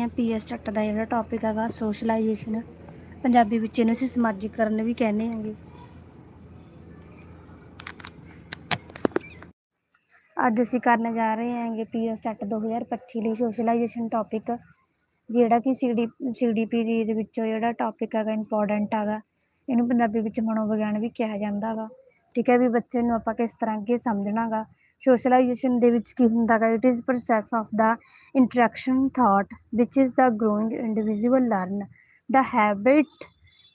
ਰਹੇ ਹਾਂ ਪੀਐਸ ਚੱਟ ਦਾ ਜਿਹੜਾ ਟੌਪਿਕ ਹੈਗਾ ਸੋਸ਼ਲਾਈਜੇਸ਼ਨ ਪੰਜਾਬੀ ਵਿੱਚ ਇਹਨੂੰ ਅਸੀਂ ਸਮਾਜੀਕਰਨ ਵੀ ਕਹਿੰਦੇ ਹਾਂਗੇ। ਅੱਜ ਅਸੀਂ ਕਰਨ ਜਾ ਰਹੇ ਹਾਂਗੇ ਪੀਐਸ ਚੱਟ 2025 ਲਈ ਸੋਸ਼ਲਾਈਜੇਸ਼ਨ ਟੌਪਿਕ ਜਿਹੜਾ ਕਿ ਸੀਡੀ ਸੀਡੀਪੀ ਦੇ ਵਿੱਚੋਂ ਜਿਹੜਾ ਟੌਪਿਕ ਹੈਗਾ ਇੰਪੋਰਟੈਂਟ ਹੈਗਾ। ਇਹਨੂੰ ਪੰਜਾਬੀ ਵਿੱਚ ਮਨੋਵਿਗਿਆਨ ਵੀ ਕਿਹਾ ਜਾਂਦਾ ਗਾ। ਠੀਕ ਹੈ ਵੀ ਬੱਚੇ ਨੂੰ ਆਪਾਂ ਕਿਸ ਤਰ੍ਹਾਂ ਅੱਗੇ ਸਮਝਣਾ ਗਾ। ਸੋਸ਼ਲਾਈਜੇਸ਼ਨ ਦੇ ਵਿੱਚ ਕੀ ਹੁੰਦਾ ਹੈ it is process of the interaction thought which is the growing individual learn the habit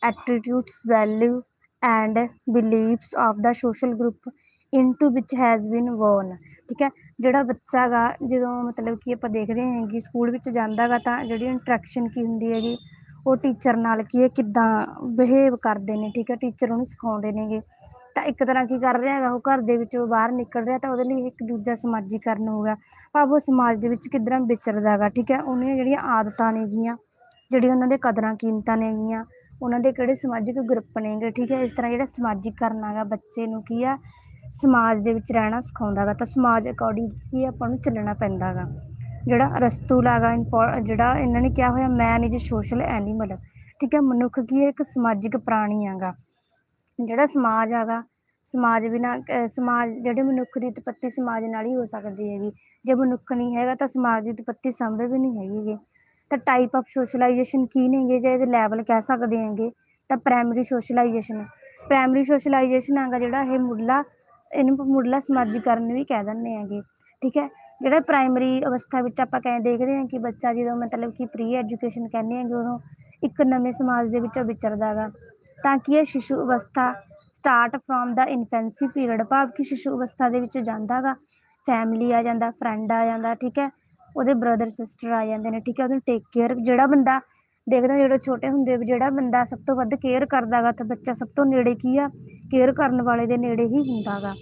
attitudes value and beliefs of the social group into which has been worn ਠੀਕ ਹੈ ਜਿਹੜਾ ਬੱਚਾ ਗਾ ਜਦੋਂ ਮਤਲਬ ਕਿ ਆਪਾਂ ਦੇਖਦੇ ਹਾਂ ਕਿ ਸਕੂਲ ਵਿੱਚ ਜਾਂਦਾ ਗਾ ਤਾਂ ਜਿਹੜੀ ਇੰਟਰੈਕਸ਼ਨ ਕੀ ਹੁੰਦੀ ਹੈਗੀ ਉਹ ਟੀਚਰ ਨਾਲ ਕੀ ਹੈ ਕਿੱਦਾਂ ਬਿਹੇਵ ਕਰਦੇ ਨੇ ਠੀਕ ਹੈ ਟੀਚਰ ਉਹਨੂੰ ਸਿਖਾਉਂਦੇ ਨੇਗੇ ਤਾਂ ਇੱਕ ਤਰ੍ਹਾਂ ਕੀ ਕਰ ਰਿਹਾ ਹੈਗਾ, ਉਹ ਘਰ ਦੇ ਵਿੱਚੋਂ ਬਾਹਰ ਨਿਕਲ ਰਿਹਾ ਤਾਂ ਉਹਦੇ ਲਈ ਇੱਕ ਦੂਜਾ ਸਮਾਜੀਕਰਨ ਹੋ ਗਿਆ। ਭਾਵ ਉਹ ਸਮਾਜ ਦੇ ਵਿੱਚ ਕਿੱਦਾਂ ਵਿਚਰਦਾ ਹੈਗਾ, ਠੀਕ ਹੈ? ਉਹਦੀਆਂ ਜਿਹੜੀਆਂ ਆਦਤਾਂ ਨੇਗੀਆਂ ਜਿਹੜੀਆਂ ਉਹਨਾਂ ਦੇ ਕਦਰਾਂ ਕੀਮਤਾਂ ਨੇਗੀਆਂ ਉਹਨਾਂ ਦੇ ਕਿਹੜੇ ਸਮਾਜਿਕ ਗਰੁੱਪ ਨੇਗੇ ਠੀਕ ਹੈ? ਇਸ ਤਰ੍ਹਾਂ ਜਿਹੜਾ ਸਮਾਜੀਕਰਨ ਹੈਗਾ ਬੱਚੇ ਨੂੰ ਕੀ ਆ, ਸਮਾਜ ਦੇ ਵਿੱਚ ਰਹਿਣਾ ਸਿਖਾਉਂਦਾ ਗਾ ਤਾਂ ਸਮਾਜ ਅਕੋਰਡਿੰਗ ਕੀ ਆਪਾਂ ਨੂੰ ਚੱਲਣਾ ਪੈਂਦਾ ਗਾ ਜਿਹੜਾ ਅਰਸਤੂਲ ਹੈਗਾ ਇੰਪੋ ਜਿਹੜਾ ਇਹਨਾਂ ਨੇ ਕਿਹਾ ਹੋਇਆ ਮੈਨ ਇਜ਼ ਸੋਸ਼ਲ ਐਨੀਮਲ ਠੀਕ ਹੈ? ਮਨੁੱਖ ਕੀ ਹੈ? ਇੱਕ ਸਮਾਜਿਕ ਪ੍ਰਾਣੀ ਹੈਗਾ। ਜਿਹੜਾ ਸਮਾਜ ਹੈਗਾ ਸਮਾਜ ਬਿਨਾਂ ਸਮਾਜ ਜਿਹੜੇ ਮਨੁੱਖ ਦੀ ਉਤਪੱਤੀ ਸਮਾਜ ਨਾਲ ਹੀ ਹੋ ਸਕਦੀ ਹੈਗੀ। ਜੇ ਮਨੁੱਖ ਨਹੀਂ ਹੈਗਾ ਤਾਂ ਸਮਾਜ ਦੀ ਉਤਪੱਤੀ ਸੰਭਵ ਹੀ ਨਹੀਂ ਹੈਗੀ ਗੀ। ਤਾਂ ਟਾਈਪ ਆਫ ਸੋਸ਼ਲਾਈਜੇਸ਼ਨ ਕੀ ਨੇਗੇ ਜੇ ਇਹਦੇ ਲੈਵਲ ਕਹਿ ਸਕਦੇ ਹੈਗੇ ਤਾਂ ਪ੍ਰਾਇਮਰੀ ਸੋਸ਼ਲਾਈਜੇਸ਼ਨ ਪ੍ਰਾਇਮਰੀ ਸੋਸ਼ਲਾਈਜੇਸ਼ਨ ਹੈਗਾ ਜਿਹੜਾ ਇਹ ਮੁੱਢਲਾ, ਇਹਨੂੰ ਮੁੱਢਲਾ ਸਮਾਜੀਕਰਨ ਵੀ ਕਹਿ ਦਿੰਦੇ ਹੈਗੇ ਠੀਕ ਹੈ? ਜਿਹੜਾ ਪ੍ਰਾਇਮਰੀ ਅਵਸਥਾ ਵਿੱਚ ਆਪਾਂ ਕਹਿੰਦੇ ਦੇਖਦੇ ਹਾਂ ਕਿ ਬੱਚਾ ਜਦੋਂ ਮਤਲਬ ਕਿ ਪ੍ਰੀ ਐਜੂਕੇਸ਼ਨ ਕਹਿੰਦੇ ਹੈਗੇ ਉਦੋਂ, ਇੱਕ ਨਵੇਂ ਸਮਾਜ ਦੇ ਵਿੱਚੋਂ ਵਿਚਰਦਾ ਗਾ। ਤਾਂ ਕਿ ਇਹ ਸ਼ਿਸ਼ੂ ਅਵਸਥਾ start from the infancy period ਭਾਵ ਕਿ ਸ਼ਿਸ਼ੂ ਅਵਸਥਾ ਦੇ ਵਿੱਚ ਜਾਂਦਾ ਗਾ ਫੈਮਿਲੀ ਆ ਜਾਂਦਾ ਫਰੈਂਡ ਆ ਜਾਂਦਾ, ਠੀਕ ਹੈ? ਉਹਦੇ ਬ੍ਰਦਰ ਸਿਸਟਰ ਆ ਜਾਂਦੇ ਨੇ, ਠੀਕ ਹੈ? ਉਹਨੂੰ ਟੇਕ ਕੇਅਰ ਜਿਹੜਾ ਬੰਦਾ ਦੇਖਦਾ ਜਿਹੜੇ ਛੋਟੇ ਹੁੰਦੇ ਵੀ ਜਿਹੜਾ ਬੰਦਾ ਸਭ ਤੋਂ ਵੱਧ ਕੇਅਰ ਕਰਦਾ ਗਾ ਤਾਂ ਬੱਚਾ ਸਭ ਤੋਂ ਨੇੜੇ ਕੀ ਆ? ਕੇਅਰ ਕਰਨ ਵਾਲੇ ਦੇ ਨੇੜੇ ਹੀ ਹੁੰਦਾ ਗਾ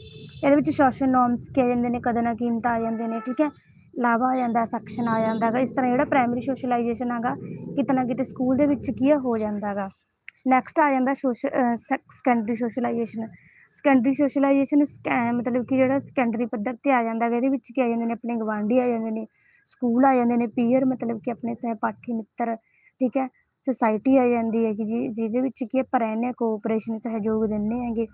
ਇਹਦੇ ਵਿੱਚ ਸੋਸ਼ਲ ਨੋਰਮਸ ਕੀ ਆ ਜਾਂਦੇ ਨੇ ਕਦਰਾਂ ਕੀਮਤ ਆ ਜਾਂਦੇ ਨੇ, ਠੀਕ ਹੈ? ਲਾਵਾ ਆ ਜਾਂਦਾ ਅਫੈਕਸ਼ਨ ਆ ਜਾਂਦਾ ਗਾ ਇਸ ਤਰ੍ਹਾਂ ਜਿਹੜਾ ਪ੍ਰਾਇਮਰੀ ਸੋਸ਼ਲਾਈਜੇਸ਼ਨ ਹੈਗਾ ਕਿਤੇ ਨਾ ਕਿਤੇ ਸਕੂਲ ਦੇ ਵਿੱਚ ਕੀ ਆ, ਹੋ ਜਾਂਦਾ ਗਾ ਨੈਕਸਟ ਆ ਜਾਂਦਾ ਸੋਸ਼ ਸੈਕੰਡਰੀ ਸੋਸ਼ਲਾਈਜੇਸ਼ਨ ਸੈਕੰਡਰੀ ਸੋਸ਼ਲਾਈਜੇਸ਼ਨ ਮਤਲਬ ਕਿ ਜਿਹੜਾ ਸੈਕੰਡਰੀ ਪੱਧਰ ਤੇ ਆ ਜਾਂਦਾ ਗਾ, ਇਹਦੇ ਵਿੱਚ ਕੀ ਆ ਜਾਂਦੇ ਨੇ, ਆਪਣੇ ਗਵਾਂਢੀ ਆ ਜਾਂਦੇ ਨੇ ਸਕੂਲ ਆ ਜਾਂਦੇ ਨੇ ਪੀਅਰ ਮਤਲਬ ਕਿ ਆਪਣੇ ਸਹਿਪਾਠੀ ਮਿੱਤਰ, ਠੀਕ ਹੈ? ਸੁਸਾਇਟੀ ਆ ਜਾਂਦੀ ਹੈ ਕਿ ਜੀ, ਜਿਹਦੇ ਵਿੱਚ ਕੀ ਆਪਾਂ ਰਹਿੰਦੇ ਹਾਂ ਕੋਆਪਰੇਸ਼ਨ ਸਹਿਯੋਗ ਦਿੰਦੇ ਹੈਗੇ।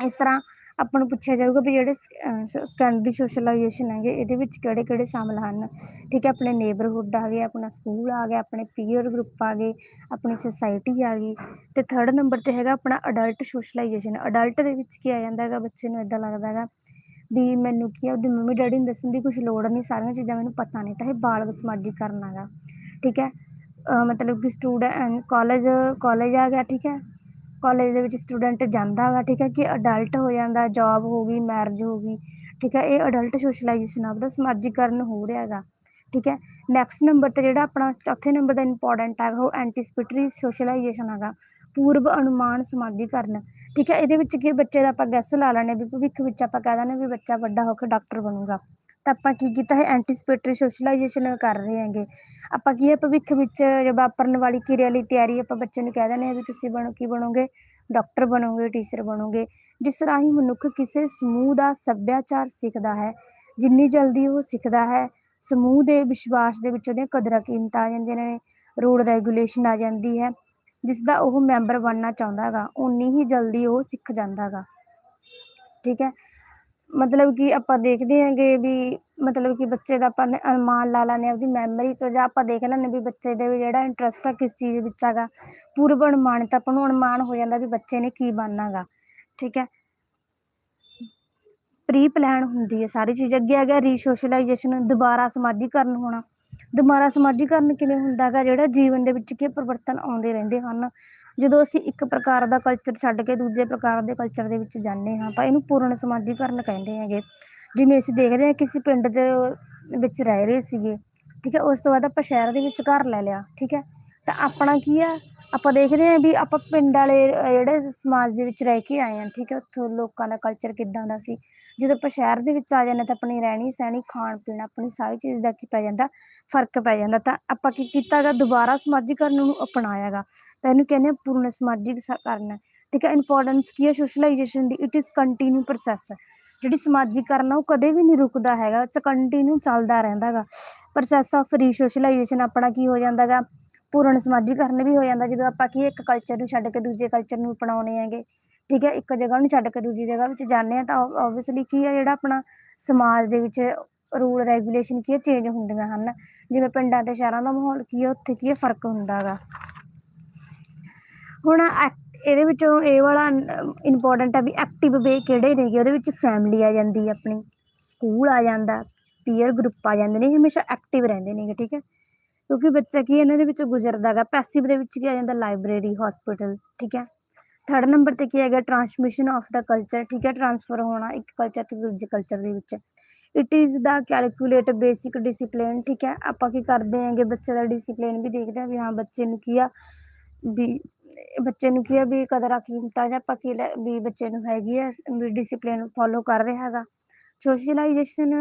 ਇਸ ਤਰ੍ਹਾਂ ਆਪਾਂ ਨੂੰ ਪੁੱਛਿਆ ਜਾਊਗਾ ਵੀ ਜਿਹੜੇ ਸੈਕੰਡਰੀ ਸੋਸ਼ਲਾਈਜੇਸ਼ਨ ਹੈਗੇ, ਇਹਦੇ ਵਿੱਚ ਕਿਹੜੇ ਕਿਹੜੇ ਸ਼ਾਮਲ ਹਨ? ਠੀਕ ਹੈ, ਆਪਣੇ ਨੇਬਰਹੁੱਡ ਆ ਗਏ, ਆਪਣਾ ਸਕੂਲ ਆ ਗਿਆ, ਆਪਣੇ ਪੀਅਰ ਗਰੁੱਪ ਆ ਗਏ, ਆਪਣੀ ਸੁਸਾਇਟੀ ਆ ਗਈ। ਅਤੇ ਥਰਡ ਨੰਬਰ ਤੇ ਹੈਗਾ ਆਪਣਾ ਅਡਲਟ ਸੋਸ਼ਲਾਈਜੇਸ਼ਨ ਅਡਲਟ ਦੇ ਵਿੱਚ ਕੀ ਆ ਜਾਂਦਾ ਹੈਗਾ, ਬੱਚੇ ਨੂੰ ਇੱਦਾਂ ਲੱਗਦਾ ਹੈਗਾ ਵੀ ਮੈਨੂੰ ਕੀ ਆ, ਉਹਦੀ ਮੰਮੀ ਡੈਡੀ ਨੂੰ ਦੱਸਣ ਦੀ ਕੁਝ ਲੋੜ ਨਹੀਂ, ਸਾਰੀਆਂ ਚੀਜ਼ਾਂ ਮੈਨੂੰ ਪਤਾ ਨਹੀਂ, ਤਾਂ ਇਹ ਬਾਲ ਸਮਾਜੀਕਰਨ ਹੈਗਾ। ਠੀਕ ਹੈ ਮਤਲਬ ਕਿ ਸਟੂਡੈਂਟ ਕਾਲਜ ਕਾਲਜ ਆ ਗਿਆ, ਠੀਕ ਹੈ ਕਾਲਜ ਦੇ ਵਿੱਚ ਸਟੂਡੈਂਟ ਜਾਂਦਾ ਗਾ, ਠੀਕ ਹੈ, ਕਿ ਅਡਲਟ ਹੋ ਜਾਂਦਾ ਜੌਬ ਹੋ ਗਈ ਮੈਰਿਜ ਹੋ ਗਈ, ਠੀਕ ਹੈ, ਇਹ ਅਡਲਟ ਸੋਸ਼ਲਾਈਜੇਸ਼ਨ ਆਪਦਾ ਸਮਾਜੀਕਰਨ ਹੋ ਰਿਹਾ ਹੈਗਾ ਠੀਕ ਹੈ। ਨੈਕਸਟ ਨੰਬਰ ਤੇ ਜਿਹੜਾ ਆਪਣਾ ਚੌਥੇ ਨੰਬਰ ਦਾ ਇੰਪੋਰਟੈਂਟ ਹੈਗਾ, ਉਹ ਐਂਟੀਸਪਿਟਰੀ ਸੋਸ਼ਲਾਈਜੇਸ਼ਨ ਹੈਗਾ, ਪੂਰਵ ਅਨੁਮਾਨ ਸਮਾਜੀਕਰਨ, ਠੀਕ ਹੈ, ਇਹਦੇ ਵਿੱਚ ਕੀ ਬੱਚੇ ਦਾ ਆਪਾਂ ਗੈਸ ਲਾ ਲੈਣੇ ਵੀ ਭਵਿੱਖ ਵਿੱਚ ਆਪਾਂ ਕਹਿ ਦਿੰਦੇ ਵੀ ਬੱਚਾ ਵੱਡਾ ਹੋ ਕੇ ਡਾਕਟਰ ਬਣੂਗਾ। ਤਾਂ ਆਪਾਂ ਕੀ ਕੀਤਾ ਹੈ ਐਂਟੀਸਪੇਟਰੀ ਸੋਸ਼ਲਾਈਜੇਸ਼ਨ ਕਰ ਰਹੇ ਹੈਗੇ। ਆਪਾਂ ਕੀ ਹੈ, ਭਵਿੱਖ ਵਿੱਚ ਵਾਪਰਨ ਵਾਲੀ ਕਿਰਿਆ ਲਈ ਤਿਆਰੀ ਆਪਾਂ ਬੱਚੇ ਨੂੰ ਕਹਿ ਦਿੰਦੇ ਹਾਂ ਵੀ ਤੁਸੀਂ ਬਣੋ, ਕੀ ਬਣੋਗੇ? Doctor ਬਣੋਗੇ teacher ਬਣੋਗੇ। ਜਿਸ ਰਾਹੀਂ ਮਨੁੱਖ ਕਿਸੇ ਸਮੂਹ ਦਾ ਸੱਭਿਆਚਾਰ ਸਿੱਖਦਾ ਹੈ, ਜਿੰਨੀ ਜਲਦੀ ਉਹ ਸਿੱਖਦਾ ਹੈ, ਸਮੂਹ ਦੇ ਵਿਸ਼ਵਾਸ ਦੇ ਵਿੱਚ ਉਹਦੀਆਂ ਕਦਰਾਂ ਕੀਮਤਾਂ ਆ ਜਾਂਦੀਆਂ ਨੇ, ਰੂਲ ਰੈਗੂਲੇਸ਼ਨ ਆ ਜਾਂਦੀ ਹੈ, ਜਿਸ ਦਾ ਉਹ ਮੈਂਬਰ ਬਣਨਾ ਚਾਹੁੰਦਾ ਹੈਗਾ ਉਨੀ ਹੀ ਜਲਦੀ ਉਹ ਸਿੱਖ ਜਾਂਦਾ ਹੈਗਾ। ਠੀਕ ਹੈ ਮਤਲਬ ਕਿ ਆਪਾਂ ਦੇਖਦੇ ਹੈਗੇ ਵੀ ਮਤਲਬ ਕਿ ਬੱਚੇ ਦਾ ਆਪਾਂ ਨੇ ਅਨੁਮਾਨ ਲਾ ਲੈਂਦੇ ਹਾਂ ਉਹਦੀ ਮੈਮਰੀ ਤੋਂ ਜਾਂ ਆਪਾਂ ਦੇਖ ਲੈਂਦੇ ਵੀ ਬੱਚੇ ਦੇ ਵੀ ਜਿਹੜਾ ਇੰਟਰਸਟ ਆ ਕਿਸ ਚੀਜ਼ ਵਿੱਚ ਹੈਗਾ, ਪੂਰਵ ਅਨੁਮਾਨ ਆਪਾਂ ਨੂੰ ਅਨੁਮਾਨ ਹੋ ਜਾਂਦਾ ਵੀ ਬੱਚੇ ਨੇ ਕੀ ਬਣਨਾ ਗਾ ਠੀਕ ਹੈ। ਪ੍ਰੀ ਪਲਾਨ ਹੁੰਦੀ ਹੈ ਸਾਰੀ ਚੀਜ਼, ਅੱਗੇ ਆ ਗਿਆ ਰੀਸੋਸ਼ਲਾਈਜੇਸ਼ਨ ਦੁਬਾਰਾ ਸਮਾਜੀਕਰਨ ਹੋਣਾ। ਦੁਬਾਰਾ ਸਮਾਜੀਕਰਨ ਕਿਵੇਂ ਹੁੰਦਾ ਗਾ ਜਿਹੜਾ ਜੀਵਨ ਦੇ ਵਿੱਚ ਕੀ ਪਰਿਵਰਤਨ ਆਉਂਦੇ ਰਹਿੰਦੇ ਹਨ ਜਦੋਂ ਅਸੀਂ ਇੱਕ ਪ੍ਰਕਾਰ ਦਾ ਕਲਚਰ ਛੱਡ ਕੇ ਦੂਜੇ ਪ੍ਰਕਾਰ ਦੇ ਕਲਚਰ ਦੇ ਵਿੱਚ ਜਾਂਦੇ ਹਾਂ, ਤਾਂ ਇਹਨੂੰ ਪੂਰਨ ਸਮਾਜੀਕਰਨ ਕਹਿੰਦੇ ਹੈਗੇ। ਜਿਵੇਂ ਅਸੀਂ ਦੇਖਦੇ ਹਾਂ ਕਿਸੇ ਪਿੰਡ ਦੇ ਵਿੱਚ ਰਹਿ ਰਹੇ ਸੀਗੇ, ਠੀਕ ਹੈ, ਉਸ ਤੋਂ ਬਾਅਦ ਆਪਾਂ ਸ਼ਹਿਰ ਦੇ ਵਿੱਚ ਘਰ ਲੈ ਲਿਆ, ਠੀਕ ਹੈ। ਤਾਂ ਆਪਣਾ ਕੀ ਆ ਆਪਾਂ ਦੇਖਦੇ ਹਾਂ ਵੀ ਆਪਾਂ ਪਿੰਡ ਵਾਲੇ ਜਿਹੜੇ ਸਮਾਜ ਦੇ ਵਿੱਚ ਰਹਿ ਕੇ ਆਏ ਹਾਂ, ਠੀਕ ਹੈ, ਉੱਥੋਂ ਲੋਕਾਂ ਦਾ ਕਲਚਰ ਕਿੱਦਾਂ ਦਾ ਸੀ? ਜਦੋਂ ਆਪਾਂ ਸ਼ਹਿਰ ਦੇ ਵਿੱਚ ਆ ਜਾਂਦੇ ਤਾਂ ਆਪਣੀ ਰਹਿਣੀ ਸਹਿਣੀ, ਖਾਣ ਪੀਣ, ਆਪਣੀ ਸਾਰੀ ਚੀਜ਼ ਦਾ ਕੀ ਪੈ ਜਾਂਦਾ, ਫ਼ਰਕ ਪੈ ਜਾਂਦਾ। ਤਾਂ ਆਪਾਂ ਕੀ ਕੀਤਾ ਦੁਬਾਰਾ ਸਮਾਜੀਕਰਨ ਨੂੰ ਅਪਣਾਇਆ ਤਾਂ ਇਹਨੂੰ ਕਹਿੰਦੇ ਆ ਪੂਰਨ ਸਮਾਜਿਕ ਕਰਨਾ। ਠੀਕ ਹੈ ਇੰਪੋਰਟੈਂਸ ਕੀ ਹੈ? ਸੋਸ਼ਲਾਈਜੇਸ਼ਨ ਦੀ। ਇਟ ਇਜ਼ ਕੰਟੀਨਿਊ ਪ੍ਰੋਸੈਸ ਜਿਹੜੀ ਸਮਾਜੀਕਰਨ ਆ, ਉਹ ਕਦੇ ਵੀ ਨਹੀਂ ਰੁਕਦਾ ਹੈਗਾ। ਚ ਕੰਟੀਨਿਊ ਚੱਲਦਾ ਰਹਿੰਦਾ ਗਾ ਪ੍ਰੋਸੈਸ ਆਫ ਰੀਸੋਸ਼ਲਾਈਜੇਸ਼ਨ ਆਪਣਾ ਕੀ ਹੋ ਜਾਂਦਾ ਪੂਰਨ ਸਮਾਜੀਕਰਨ ਵੀ ਹੋ ਜਾਂਦਾ। ਜਦੋਂ ਆਪਾਂ ਕੀ ਇੱਕ ਕਲਚਰ ਨੂੰ ਛੱਡ ਕੇ ਦੂਜੇ ਕਲਚਰ ਨੂੰ ਅਪਣਾਉਣੇ ਹੈਗੇ। ਠੀਕ ਹੈ, ਇੱਕ ਜਗ੍ਹਾ ਨੂੰ ਛੱਡ ਕੇ ਦੂਜੀ ਜਗ੍ਹਾ ਵਿੱਚ ਜਾਂਦੇ ਆ ਤਾਂ ਓਬਵੀਅਸਲੀ ਕੀ ਹੈ, ਜਿਹੜਾ ਆਪਣਾ ਸਮਾਜ ਦੇ ਵਿੱਚ ਰੂਲ ਰੈਗੂਲੇਸ਼ਨ ਕੀ ਹੈ ਚੇਂਜ ਹੁੰਦੀਆਂ ਹਨ। ਜਿਵੇਂ ਪਿੰਡਾਂ ਤੇ ਸ਼ਹਿਰਾਂ ਦਾ ਮਾਹੌਲ ਕੀ ਹੈ, ਉੱਥੇ ਕੀ ਹੈ, ਫ਼ਰਕ ਹੁੰਦਾ ਗਾ। ਹੁਣ ਇਹਦੇ ਵਿੱਚੋਂ ਇਹ ਵਾਲਾ ਇੰਪੋਰਟੈਂਟ ਆ ਵੀ ਐਕਟਿਵ ਵੇ ਕਿਹੜੇ ਨੇਗੇ ਉਹਦੇ ਵਿੱਚ ਫੈਮਿਲੀ ਆ ਜਾਂਦੀ ਹੈ ਆਪਣੀ। ਸਕੂਲ ਆ ਜਾਂਦਾ ਪੀਅਰ ਗਰੁੱਪ ਆ ਜਾਂਦੇ ਨੇ ਹਮੇਸ਼ਾ ਐਕਟਿਵ ਰਹਿੰਦੇ ਨੇਗੇ ਠੀਕ ਹੈ। ਕਿਉਂਕਿ ਬੱਚਾ ਕੀ ਇਹਨਾਂ ਦੇ ਵਿੱਚ ਗੁਜ਼ਰਦਾ ਗਾ ਪੈਸਿਵ ਦੇ ਵਿੱਚ ਕੀ ਆ ਜਾਂਦਾ ਲਾਇਬ੍ਰੇਰੀ ਹਸਪੀਟਲ ਠੀਕ ਹੈ। ਥਰਡ ਨੰਬਰ ਤੇ ਕੀ ਹੈਗਾ ਟਰਾਂਸਮਿਸ਼ਨ ਆਫ ਦਾ ਕਲਚਰ ਠੀਕ ਹੈ ਟਰਾਂਸਫਰ ਹੋਣਾ ਇੱਕ ਕਲਚਰ ਤੋਂ ਦੂਜੇ ਕਲਚਰ ਦੇ ਵਿੱਚ। It is the calculate basic discipline ਠੀਕ ਹੈ, ਆਪਾਂ ਕੀ ਕਰਦੇ ਆਂਗੇ ਬੱਚੇ ਦਾ ਡਿਸਪਲਿਨ ਵੀ ਦੇਖਦੇ ਆ ਵੀ ਹਾਂ, ਬੱਚੇ ਨੂੰ ਕੀ ਆ, ਵੀ ਬੱਚੇ ਨੂੰ ਕੀ ਆ, ਵੀ ਕਦਰਾਂ ਕੀਮਤਾਂ ਜਾਂ ਆਪਾਂ ਕੀ ਲੈ- ਵੀ ਬੱਚੇ ਨੂੰ ਹੈਗੀ ਆ, ਵੀ ਡਿਸਪਲਿਨ ਫੋਲੋ ਕਰ ਰਿਹਾ ਹੈਗਾ। ਸੋਸ਼ਲਾਈਜੇਸ਼ਨ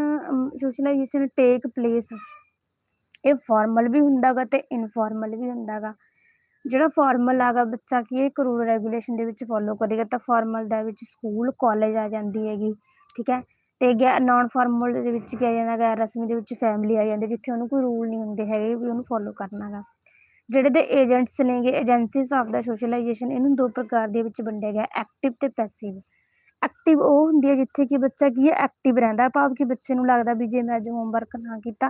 ਸੋਸ਼ਲਾਈਜੇਸ਼ਨ ਟੇਕ ਪਲੇਸ ਇਹ ਫਾਰਮਲ ਵੀ ਹੁੰਦਾ ਗਾ ਤੇ ਇਨਫਾਰਮਲ ਵੀ ਹੁੰਦਾ ਗਾ। ਜਿਹੜਾ ਫਾਰਮਲ ਆਗਾ ਬੱਚਾ ਕੀ ਇੱਕ ਰੂਲ ਰੈਗੂਲੇਸ਼ਨ ਦੇ ਵਿੱਚ ਫੋਲੋ ਕਰੇਗਾ, ਤਾਂ ਫਾਰਮਲ ਦੇ ਵਿੱਚ ਸਕੂਲ ਕਾਲਜ ਆ ਜਾਂਦੀ ਹੈਗੀ, ਠੀਕ ਹੈ? ਤੇ ਗੈ ਨਾਨ ਫਾਰਮਲ ਦੇ ਵਿੱਚ ਕੀ ਆ ਜਾਂਦਾ ਗੈਰ ਰਸਮੀ ਦੇ ਵਿੱਚ ਫੈਮਿਲੀ ਆ ਜਾਂਦੀ, ਜਿੱਥੇ ਉਹਨੂੰ ਕੋਈ ਰੂਲ ਨਹੀਂ ਹੁੰਦੇ ਹੈਗੇ ਵੀ ਉਹਨੂੰ ਫੋਲੋ ਕਰਨਾ ਜਿਹੜੇ ਦੇ ਏਜੰਟਸ ਨੇਗੇ ਏਜੰਸੀਜ਼ ਆਫ ਦਾ ਸੋਸ਼ਲਾਈਜੇਸ਼ਨ ਇਹਨੂੰ ਦੋ ਪ੍ਰਕਾਰ ਦੇ ਵਿੱਚ ਵੰਡਿਆ ਗਿਆ ਐਕਟਿਵ ਤੇ ਪੈਸਿਵ ਐਕਟਿਵ ਉਹ ਹੁੰਦੀ ਹੈ ਜਿੱਥੇ ਕਿ ਬੱਚਾ ਕੀ ਹੈ ਐਕਟਿਵ ਰਹਿੰਦਾ। ਭਾਵ ਕਿ ਬੱਚੇ ਨੂੰ ਲੱਗਦਾ ਵੀ ਜੇ ਮੈਂ ਅੱਜ ਹੋਮਵਰਕ ਨਾ ਕੀਤਾ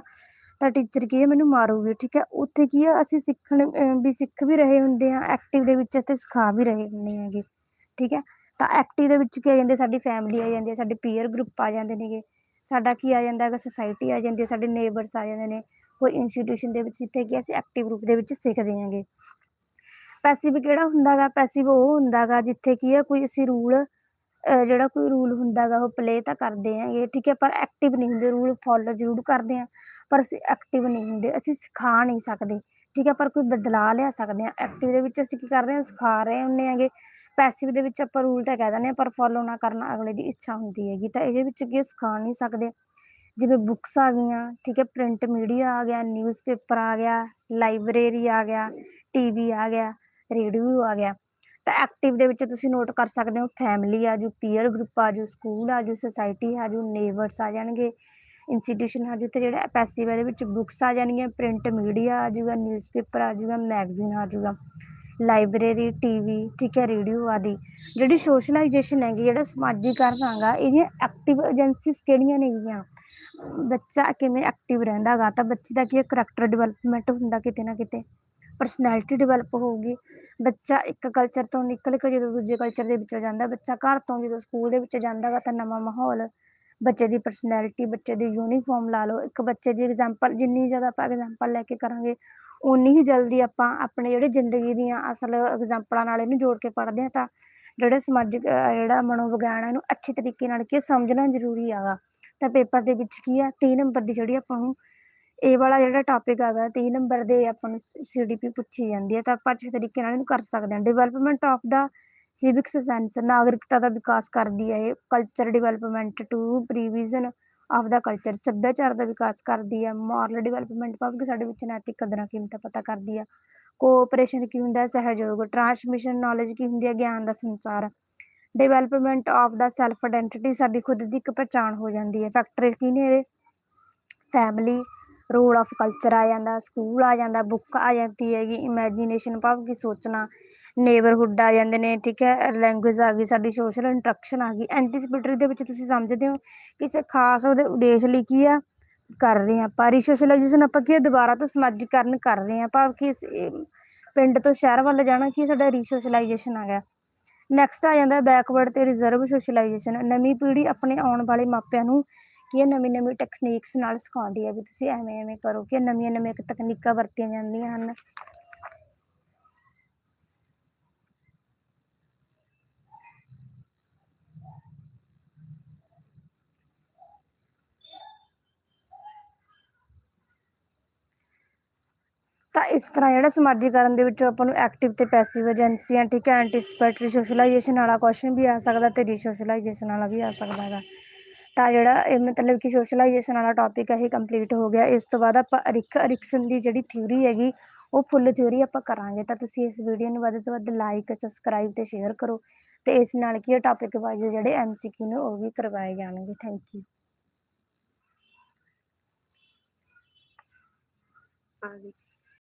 ਤਾਂ ਟੀਚਰ ਕੀ ਹੈ, ਮੈਨੂੰ ਮਾਰੂਗੀ, ਠੀਕ ਹੈ? ਉੱਥੇ ਕੀ ਹੈ, ਅਸੀਂ ਸਿੱਖਣ ਵੀ ਸਿੱਖ ਵੀ ਰਹੇ ਹੁੰਦੇ ਹਾਂ ਐਕਟਿਵ ਦੇ ਵਿੱਚ ਅਤੇ ਸਿਖਾ ਵੀ ਰਹੇ ਹੁੰਦੇ ਹੈਗੇ, ਠੀਕ ਹੈ? ਤਾਂ ਐਕਟਿਵ ਦੇ ਵਿੱਚ ਕੀ ਆ ਜਾਂਦੇ, ਸਾਡੀ ਫੈਮਿਲੀ ਆ ਜਾਂਦੀ ਹੈ, ਸਾਡੇ ਪੀਅਰ ਗਰੁੱਪ ਆ ਜਾਂਦੇ ਨੇਗੇ, ਸਾਡਾ ਕੀ ਆ ਜਾਂਦਾ ਹੈਗਾ ਸੁਸਾਇਟੀ ਆ ਜਾਂਦੀ ਹੈ, ਸਾਡੇ ਨੇਬਰਸ ਆ ਜਾਂਦੇ ਨੇ, ਕੋਈ ਇੰਸਟੀਟਿਊਸ਼ਨ ਦੇ ਵਿੱਚ ਜਿੱਥੇ ਕਿ ਅਸੀਂ ਐਕਟਿਵ ਰੂਪ ਦੇ ਵਿੱਚ ਸਿੱਖਦੇ ਹਾਂਗੇ। ਪੈਸਿਵ ਕਿਹੜਾ ਹੁੰਦਾ ਗਾ ਪੈਸਿਵ ਉਹ ਹੁੰਦਾ ਗਾ ਜਿੱਥੇ ਕੀ ਆ, ਕੋਈ ਅਸੀਂ ਰੂਲ ਜਿਹੜਾ ਕੋਈ ਰੂਲ ਹੁੰਦਾ ਗਾ, ਉਹ ਪਲੇ ਤਾਂ ਕਰਦੇ ਹੈਗੇ ਠੀਕ ਹੈ, ਪਰ ਐਕਟਿਵ ਨਹੀਂ ਹੁੰਦੇ ਰੂਲ ਫੋਲੋ ਜ਼ਰੂਰ ਕਰਦੇ ਹਾਂ ਪਰ ਅਸੀਂ ਐਕਟਿਵ ਨਹੀਂ ਹੁੰਦੇ, ਅਸੀਂ ਸਿਖਾ ਨਹੀਂ ਸਕਦੇ, ਠੀਕ ਹੈ, ਪਰ ਕੋਈ ਬਦਲਾਅ ਲਿਆ ਸਕਦੇ ਹਾਂ। ਐਕਟਿਵ ਦੇ ਵਿੱਚ ਅਸੀਂ ਕੀ ਕਰ ਰਹੇ ਹਾਂ, ਸਿਖਾ ਰਹੇ ਹੁੰਦੇ ਹੈਗੇ ਪੈਸਿਵ ਦੇ ਵਿੱਚ ਆਪਾਂ ਰੂਲ ਤਾਂ ਕਹਿ ਦਿੰਦੇ ਹਾਂ, ਪਰ ਫੋਲੋ ਨਾ ਕਰਨਾ ਅਗਲੇ ਦੀ ਇੱਛਾ ਹੁੰਦੀ ਹੈਗੀ, ਤਾਂ ਇਹਦੇ ਵਿੱਚ ਕੀ ਸਿਖਾ ਨਹੀਂ ਸਕਦੇ। ਜਿਵੇਂ ਬੁੱਕਸ ਆ ਗਈਆਂ, ਠੀਕ ਹੈ ਪ੍ਰਿੰਟ ਮੀਡੀਆ ਆ ਗਿਆ ਨਿਊਜ਼ਪੇਪਰ ਆ ਗਿਆ ਲਾਇਬ੍ਰੇਰੀ ਆ ਗਿਆ ਟੀਵੀ ਆ ਗਿਆ ਰੇਡੀਓ ਆ ਗਿਆ ਤਾਂ ਐਕਟਿਵ ਦੇ ਵਿੱਚ ਤੁਸੀਂ ਨੋਟ ਕਰ ਸਕਦੇ ਹੋ ਫੈਮਿਲੀ ਆ ਜੋ ਪੀਅਰ ਗਰੁੱਪ ਆ ਜੋ ਸਕੂਲ ਆ ਜੋ ਸੁਸਾਇਟੀ ਆ ਜੋ ਨੇਬਰਸ ਆ ਜਾਣਗੇ ਇੰਸਟੀਟਿਊਸ਼ਨ ਆ ਜੂ ਤੇ ਜਿਹੜਾ ਪੈਸਿਵ ਇਹਦੇ ਵਿੱਚ ਬੁੱਕਸ ਆ ਜਾਣਗੀਆਂ ਪ੍ਰਿੰਟ ਮੀਡੀਆ ਆ ਜੂਗਾ ਨਿਊਜ਼ਪੇਪਰ ਆ ਜੂਗਾ ਮੈਗਜ਼ੀਨ ਆ ਜੂਗਾ ਲਾਇਬ੍ਰੇਰੀ ਟੀਵੀ ਠੀਕ ਹੈ ਰੇਡੀਓ ਆਦਿ। ਜਿਹੜੀ ਸੋਸ਼ਲਾਈਜੇਸ਼ਨ ਹੈਗੀ, ਜਿਹੜਾ ਸਮਾਜੀਕਰਨ ਹੈਗਾ, ਇਹਦੀਆਂ ਐਕਟਿਵ ਏਜੰਸੀਜ਼ ਕਿਹੜੀਆਂ ਨੇਗੀਆਂ ਬੱਚਾ ਕਿਵੇਂ ਐਕਟਿਵ ਰਹਿੰਦਾ ਗਾ? ਤਾਂ ਬੱਚੇ ਦਾ ਕੀ ਹੈ ਕਰੈਕਟਰ ਡਿਵੈਲਪਮੈਂਟ ਹੁੰਦਾ ਕਿਤੇ ਨਾ ਕਿਤੇ ਪਰਸਨੈਲਿਟੀ ਡਿਵੈਲਪ ਹੋਊਗੀ। ਬੱਚਾ ਇੱਕ ਕਲਚਰ ਤੋਂ ਨਿਕਲ ਕੇ ਜਦੋਂ ਦੂਜੇ ਕਲਚਰ ਦੇ ਵਿੱਚ ਜਾਂਦਾ, ਬੱਚਾ ਘਰ ਤੋਂ ਜਦੋਂ ਸਕੂਲ ਦੇ ਵਿੱਚ ਜਾਂਦਾ ਤਾਂ ਨਵਾਂ ਮਾਹੌਲ, ਬੱਚੇ ਦੀ ਪਰਸਨੈਲਿਟੀ ਬੱਚੇ ਦੀ ਯੂਨੀਫਾਰਮ ਲਾ ਲਓ। ਇੱਕ ਬੱਚੇ ਦੀ ਐਗਜ਼ਾਮਪਲ ਜਿੰਨੀ ਜ਼ਿਆਦਾ ਆਪਾਂ ਐਗਜ਼ਾਮਪਲ ਲੈ ਕੇ ਕਰਾਂਗੇ ਉਨੀ ਹੀ ਜਲਦੀ ਆਪਾਂ ਆਪਣੇ ਜਿਹੜੇ ਜ਼ਿੰਦਗੀ ਦੀਆਂ ਅਸਲ ਐਗਜ਼ਾਮਪਲਾਂ ਨਾਲ ਇਹਨੂੰ ਜੋੜ ਕੇ ਪੜ੍ਹਦੇ ਹਾਂ ਤਾਂ ਜਿਹੜੇ ਸਮਾਜਿਕ ਜਿਹੜਾ ਮਨੋਵਿਗਿਆਨ ਹੈ ਇਹਨੂੰ ਅੱਛੇ ਤਰੀਕੇ ਨਾਲ ਕੀ ਸਮਝਣਾ ਜ਼ਰੂਰੀ ਹੈਗਾ ਤਾਂ ਪੇਪਰ ਦੇ ਵਿੱਚ ਕੀ ਆ? 30 ਨੰਬਰ ਦੀ ਜਿਹੜੀ ਆਪਾਂ ਨੂੰ ਇਹ ਵਾਲਾ ਜਿਹੜਾ ਟਾਪਿਕ ਹੈਗਾ 30 ਨੰਬਰ ਦੇ ਆਪਾਂ ਨੂੰ ਸੀਡੀਪੀ ਪੁੱਛੀ ਜਾਂਦੀ ਹੈ, ਤਾਂ ਆਪਾਂ ਅੱਛੇ ਤਰੀਕੇ ਨਾਲ ਇਹਨੂੰ ਕਰ ਸਕਦੇ ਹਾਂ। Development of the civics sense ਨਾਗਰਿਕਤਾ ਦਾ ਵਿਕਾਸ ਕਰਦੀ ਹੈ ਇਹ। Culture development to prevision of the culture ਸੱਭਿਆਚਾਰ ਦਾ ਵਿਕਾਸ ਕਰਦੀ ਹੈ। ਮੋਰਲ ਡਿਵੈਲਪਮੈਂਟ ਭਾਵ ਸਾਡੇ ਵਿੱਚ ਨੈਤਿਕ ਕਦਰਾਂ, ਕੀਮਤਾਂ ਪਤਾ ਕਰਦੀ ਹੈ। ਕੋਆਪਰੇਸ਼ਨ ਕੀ ਹੁੰਦਾ ਹੈ? ਸਹਿਯੋਗ ਟਰਾਂਸਮਿਸ਼ਨ ਨੌਲੇਜ ਕੀ ਹੁੰਦੀ ਹੈ? ਗਿਆਨ ਦਾ ਸੰਚਾਰ। Development of the self identity ਸਾਡੀ ਖੁਦ ਦੀ ਇੱਕ ਪਛਾਣ ਹੋ ਜਾਂਦੀ ਹੈ। ਫੈਕਟਰ ਕੀ ਨੇ ਇਹਦੇ ਫੈਮਿਲੀ ਰੋਲ ਆਫ ਕਲਚਰ ਆ ਜਾਂਦਾ ਸਕੂਲ ਆ ਜਾਂਦਾ ਬੁੱਕ ਆ ਜਾਂਦੀ ਹੈਗੀ ਇਮੈਜੀਨੇਸ਼ਨ ਭਾਵ ਕਿ ਸੋਚਣਾ ਨੇਬਰਹੁੱਡ ਆ ਜਾਂਦੇ ਨੇ, ਠੀਕ ਹੈ ਲੈਂਗੁਏਜ ਆ ਗਈ, ਸਾਡੀ ਸੋਸ਼ਲ ਇੰਟਰੈਕਸ਼ਨ ਆ ਗਈ ਐਂਟੀਸਿਪੇਟਰੀ ਦੇ ਵਿੱਚ ਤੁਸੀਂ ਸਮਝਦੇ ਹੋ ਕਿਸੇ ਖਾਸ ਉਹਦੇ ਉਦੇਸ਼ ਲਈ ਕੀ ਆ? ਕਰ ਰਹੇ ਹਾਂ ਆਪਾਂ ਰੀਸੋਸ਼ਲਾਈਜੇਸ਼ਨ ਆਪਾਂ ਕੀ ਦੁਬਾਰਾ ਤੋਂ ਸਮਾਜੀਕਰਨ ਕਰ ਰਹੇ ਹਾਂ, ਭਾਵ ਕਿ ਪਿੰਡ ਤੋਂ ਸ਼ਹਿਰ ਵੱਲ ਜਾਣਾ ਕੀ ਸਾਡਾ ਰੀਸੋਸ਼ਲਾਈਜੇਸ਼ਨ ਆ ਗਿਆ। ਨੈਕਸਟ ਆ ਜਾਂਦਾ ਬੈਕਵਰਡ ਤੇ ਰਿਜ਼ਰਵ ਸੋਸ਼ਲਾਈਜੇਸ਼ਨ ਨਵੀਂ ਪੀੜ੍ਹੀ ਆਪਣੇ ਆਉਣ ਵਾਲੇ ਮਾਪਿਆਂ ਨੂੰ ਕੀ ਹੈ ਨਵੀਂ ਨਵੀਂ ਟੈਕਨੀਕਸ ਨਾਲ ਸਿਖਾਉਂਦੀ ਹੈ ਵੀ ਤੁਸੀਂ ਐਵੇਂ ਐਵੇਂ ਕਰੋ, ਕਿ ਨਵੀਆਂ ਨਵੀਆਂ ਤਕਨੀਕਾਂ ਵਰਤੀਆਂ ਜਾਂਦੀਆਂ ਹਨ। ਤਾਂ ਇਸ ਤਰ੍ਹਾਂ ਜਿਹੜਾ ਸਮਾਜੀਕਰਨ ਦੇ ਵਿੱਚ ਆਪਾਂ ਨੂੰ ਐਕਟਿਵ ਤੇ ਪੈਸਿਵ ਏਜੰਸੀਆਂ ਠੀਕ ਹੈ ਐਂਟੀਸਪੈਟਰੀ ਸੋਸ਼ਲਾਈਜੇਸ਼ਨ ਵਾਲਾ ਕੁਐਸਚਨ ਵੀ ਆ ਸਕਦਾ ਤੇ ਰੀਸੋਸ਼ਲਾਈਜੇਸ਼ਨ ਵਾਲਾ ਵੀ ਆ ਸਕਦਾ ਹੈਗਾ। ਤਾਂ ਜਿਹੜਾ ਇਹ ਮਤਲਬ ਕਿ ਸੋਸ਼ਲਾਈਜੇਸ਼ਨ ਵਾਲਾ ਟੌਪਿਕ ਹੈ ਇਹ ਕੰਪਲੀਟ ਹੋ ਗਿਆ। ਇਸ ਤੋਂ ਬਾਅਦ ਆਪਾਂ ਅਰਿਕ, ਅਰਿਕਸਨ ਦੀ ਜਿਹੜੀ ਥਿਊਰੀ ਹੈਗੀ, ਉਹ ਫੁੱਲ ਥਿਊਰੀ ਆਪਾਂ ਕਰਾਂਗੇ। ਤਾਂ ਤੁਸੀਂ ਇਸ ਵੀਡੀਓ ਨੂੰ ਵੱਧ ਤੋਂ ਵੱਧ ਲਾਈਕ ਸਬਸਕ੍ਰਾਈਬ ਤੇ ਸ਼ੇਅਰ ਕਰੋ ਤੇ ਇਸ ਨਾਲ ਕੀ ਟੌਪਿਕ ਵਾਈਜ਼ ਜਿਹੜੇ ਐਮਸੀਕਿਊ ਨੇ, ਉਹ ਵੀ ਕਰਵਾਏ ਜਾਣਗੇ। ਥੈਂਕ ਯੂ ਆ ਗਈ।